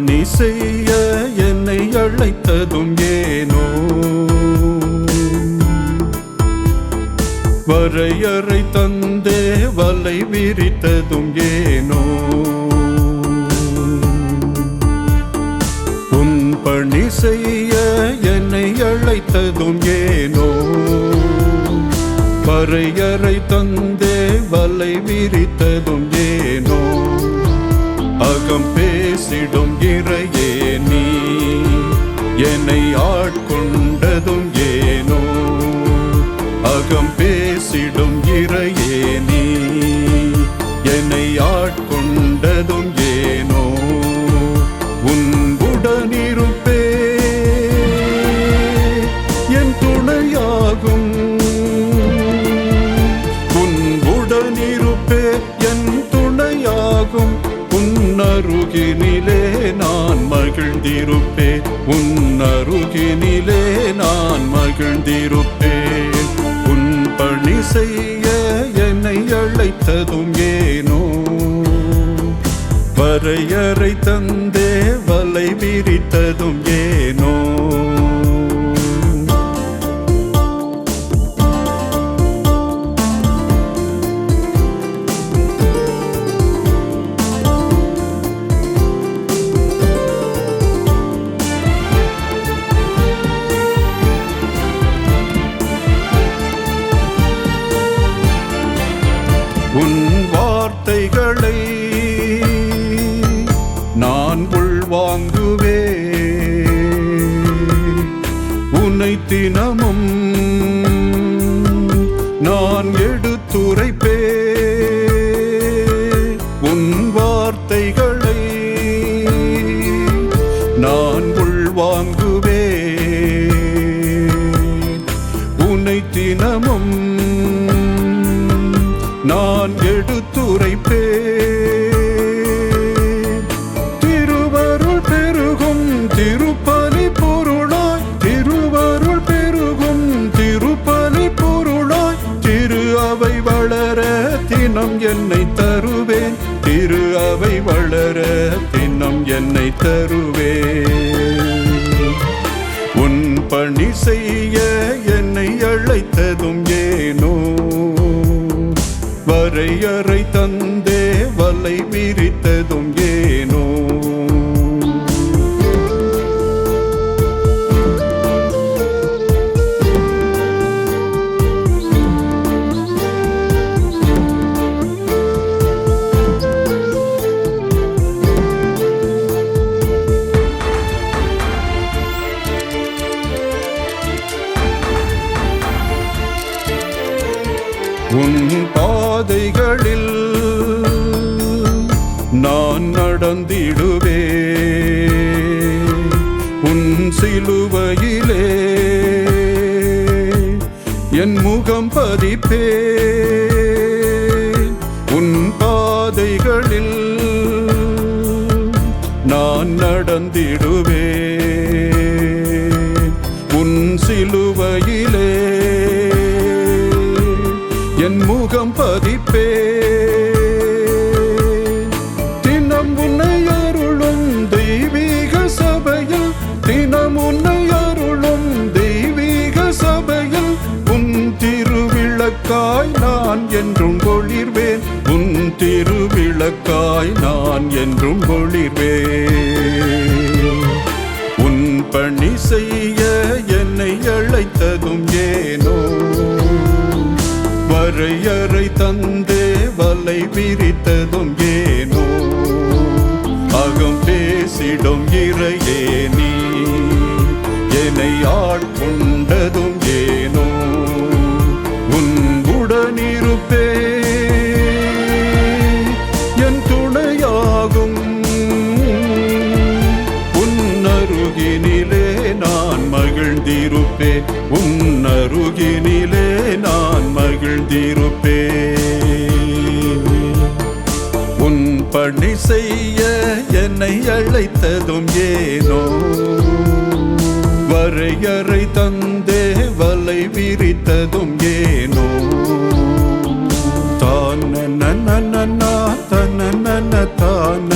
செய்ய என்னை அழைத்ததும் ஏனோ? வரையறை தந்தே வலை விரித்ததும் ஏனோ? உன் பணி செய்ய என்னை அழைத்ததும் ஏனோ? வரையறை தந்தே வலை விரித்ததும் ஏனோ அகம் பேசிடும் இறையே நீ. என்னை ஆட்கொண்டதும் ஏனோ. அகம் பேசிடும் இறையே நீ. என்னை ஆட்கொண்டதும் ஏ அருகினிலே நான் மகிழ்ந்திருப்பேன் உன் அருகினிலே நான் மகிழ்ந்திருப்பேன் உன் பணி செய்ய என்னை அழைத்ததும் ஏனோ? வரையறை தந்தே வலை விரித்ததும் ஏனோ? தினமும் நான் எடுத்துரைப்பே உன் வார்த்தைகளை நான் உள்வாங்குவே உன்னை தினமும் நான் எடுத்துரைப்பே என்னை உன் பணி செய்ய என்னை அழைத்ததும் ஏனோ? வரையறை தந்தே வலை விரித்ததும் உன் பாதைகளில் நான் நடந்திடுவே. உன் சிலுவையிலே என் முகம் பதிப்பே. உன் பாதைகளில் நான் நடந்திடுவே முகம் பதிப்பே. தினம் உன்னை அருளும் தெய்வீக சபையில் தினம் உன்னை அருளும் தெய்வீக சபையில் உன் திருவிளக்காய் நான் என்றும் ஒளிர்வேன். உன் திருவிளக்காய் நான் என்றும் ஒளிர்வேன். பிரித்ததும் ஏனோ? அகம் பேசிடும் இறையே நீ. என்னை ஆட்கொண்டதும் ஏனோ? உன் இருப்பே என் துணையாகும். உன்னருகினிலே நான் மகிழ்ந்திருப்பே உன்னருகினிலே நான் மகிழ்ந்திருப்பேன். செய்ய என்னை அழைத்ததும் ஏனோ? வரையறை தந்தே வலை விரித்ததும் ஏனோ? தான் நன தன தான